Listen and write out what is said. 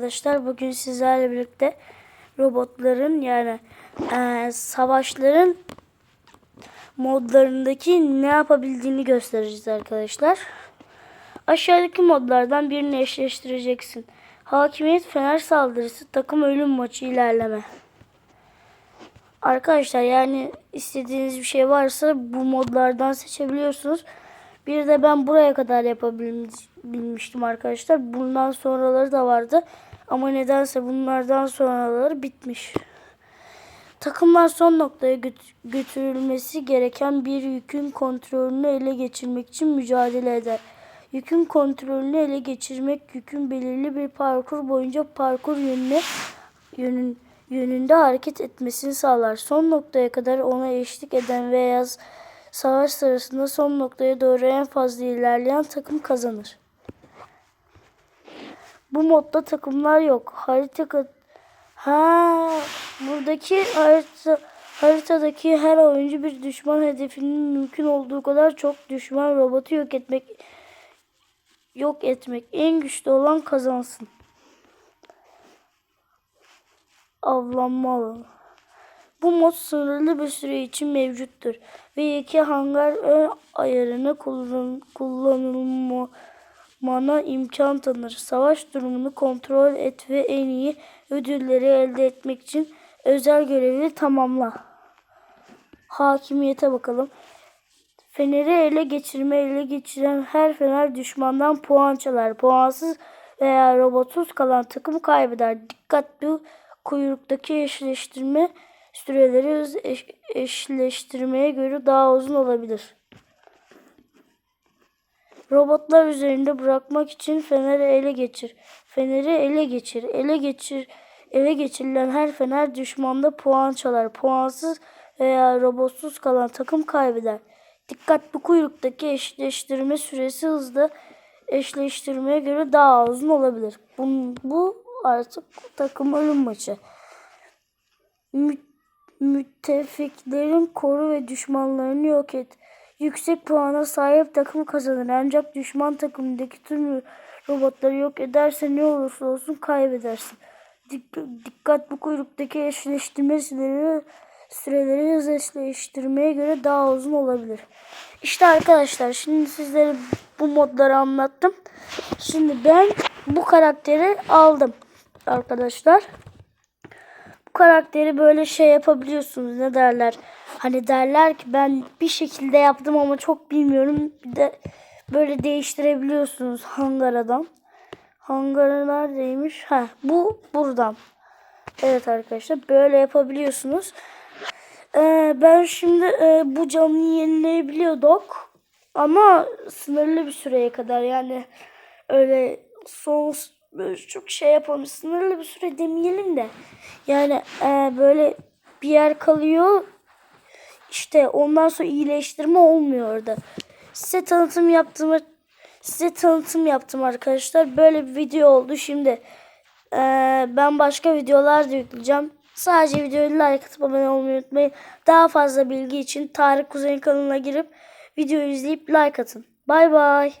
Arkadaşlar bugün sizlerle birlikte robotların yani eee, savaşların modlarındaki ne yapabildiğini göstereceğiz arkadaşlar. Aşağıdaki modlardan birini eşleştireceksin. Hakimiyet, fener saldırısı, takım ölüm maçı ilerleme. Arkadaşlar yani istediğiniz bir şey varsa bu modlardan seçebiliyorsunuz. Bir de ben buraya kadar yapabilmiştim arkadaşlar. Bundan sonraları da vardı. Ama nedense bunlardan sonraları bitmiş. Takımlar son noktaya göt- götürülmesi gereken bir yükün kontrolünü ele geçirmek için mücadele eder. Yükün kontrolünü ele geçirmek yükün belirli bir parkur boyunca parkur yönüne yönün, yönünde hareket etmesini sağlar. Son noktaya kadar ona eşlik eden veya savaş sırasında son noktaya doğru en fazla ilerleyen takım kazanır. Bu modda takımlar yok. Harita ha buradaki harita haritadaki her oyuncu bir düşman hedefinin mümkün olduğu kadar çok düşman robotu yok etmek yok etmek en güçlü olan kazansın. Avlanma alanı. Bu mod sınırlı bir süre için mevcuttur ve iki hangar ön ayarını kullan, kullanılmana imkan tanır. Savaş durumunu kontrol et ve en iyi ödülleri elde etmek için özel görevi tamamla. Hakimiyete bakalım. Feneri ele geçirme ele geçiren her fener düşmandan puan çalar. Puansız veya robotsuz kalan takım kaybeder. Dikkatli kuyruktaki eşleştirme süreleri eş- eşleştirmeye göre daha uzun olabilir. Robotlar üzerinde bırakmak için feneri ele geçir. Feneri ele geçir. Ele geçir. Ele geçirilen her fener düşmanda puan çalar. Puansız veya robotsuz kalan takım kaybeder. Dikkat bu kuyruktaki eşleştirme süresi hızlı eşleştirmeye göre daha uzun olabilir. Bu, bu artık takım ölüm maçı. Mü, müttefiklerin koru ve düşmanlarını yok et. Yüksek puana sahip takım kazanır. Ancak düşman takımındaki tüm robotları yok ederse ne olursa olsun kaybedersin. Dik- dikkat bu kuyruktaki eşleştirme süreleri, süreleri hız eşleştirmeye göre daha uzun olabilir. İşte arkadaşlar şimdi sizlere bu modları anlattım. Şimdi ben bu karakteri aldım arkadaşlar karakteri böyle şey yapabiliyorsunuz. Ne derler? Hani derler ki ben bir şekilde yaptım ama çok bilmiyorum. Bir de böyle değiştirebiliyorsunuz hangaradan. Hangara neredeymiş? Ha, bu buradan. Evet arkadaşlar böyle yapabiliyorsunuz. Ee, ben şimdi e, bu canlıyı yenileyebiliyorduk. Ama sınırlı bir süreye kadar yani öyle son böyle çok şey yapalım. Sınırlı bir süre demeyelim de. Yani e, böyle bir yer kalıyor. İşte ondan sonra iyileştirme olmuyor orada. Size tanıtım yaptım. Size tanıtım yaptım arkadaşlar. Böyle bir video oldu. Şimdi e, ben başka videolar da yükleyeceğim. Sadece videoyu like atıp abone olmayı unutmayın. Daha fazla bilgi için Tarık Kuzey'in kanalına girip videoyu izleyip like atın. Bay bay.